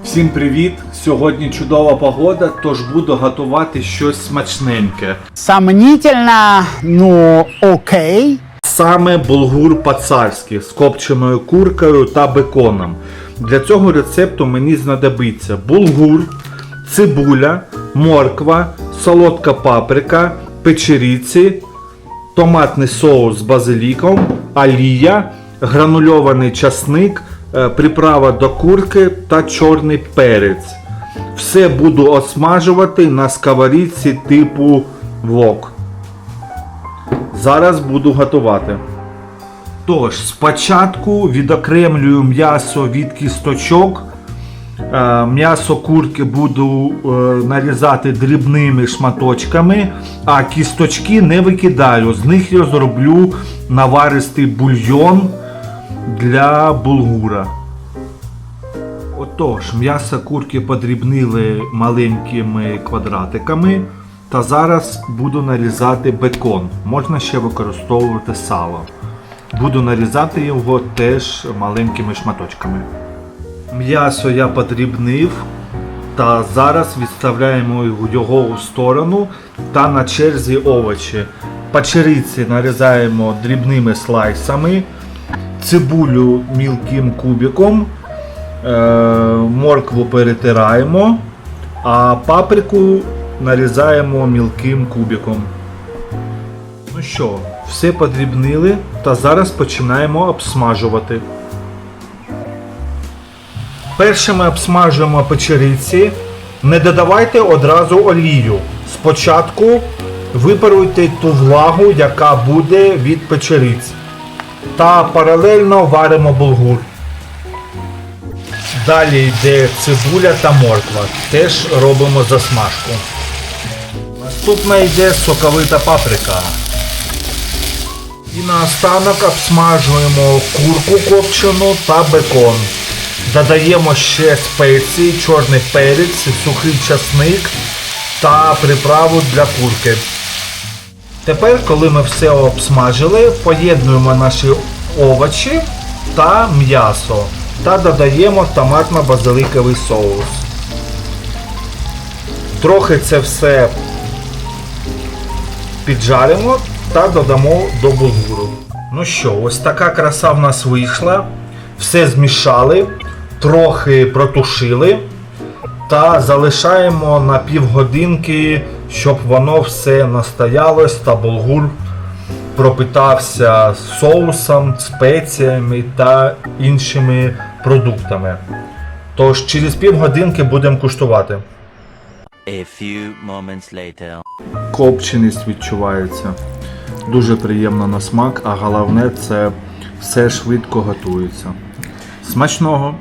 Всім привіт! Сьогодні чудова погода, тож буду готувати щось смачненьке. Сомнительно, ну окей. Саме булгур по-царськи з копченою куркою та беконом. Для цього рецепту мені знадобиться булгур, цибуля, морква, солодка паприка, печеріці, томатний соус з базиліком, олія, гранульований часник, приправа до курки та чорний перець. Все буду осмажувати на сковорідці типу вок. Зараз буду готувати. Тож, спочатку відокремлюю м'ясо від кісточок. Е, М'ясо курки буду е, нарізати дрібними шматочками, а кісточки не викидаю. З них я зроблю наваристий бульйон для булгура. Отож, м'ясо курки подрібнили маленькими квадратиками. Та зараз буду нарізати бекон. Можна ще використовувати сало. Буду нарізати його теж маленькими шматочками. М'ясо я подрібнив. Та зараз відставляємо його у сторону та на черзі овочі. Пачериці нарізаємо дрібними слайсами, цибулю мілким кубиком, е, моркву перетираємо, а паприку нарізаємо мілким кубиком. Ну що, все подрібнили та зараз починаємо обсмажувати. Першими обсмажуємо печериці. Не додавайте одразу олію. Спочатку випаруйте ту влагу, яка буде від печериць. Та паралельно варимо булгур. Далі йде цибуля та морква. Теж робимо засмажку. Наступна йде соковита паприка. І наостанок обсмажуємо курку копчену та бекон. Додаємо ще спеції, чорний перець, сухий часник та приправу для курки. Тепер, коли ми все обсмажили, поєднуємо наші овочі та м'ясо та додаємо томатно-базиликовий соус. Трохи це все піджаримо та додамо до булгуру. Ну що, ось така краса в нас вийшла. Все змішали, трохи протушили та залишаємо на півгодинки, щоб воно все настоялось та булгур пропитався соусом, спеціями та іншими продуктами. Тож через півгодинки будемо куштувати. A few moments later. Копченість відчувається. Дуже приємно на смак, а головне це все швидко готується. Смачного!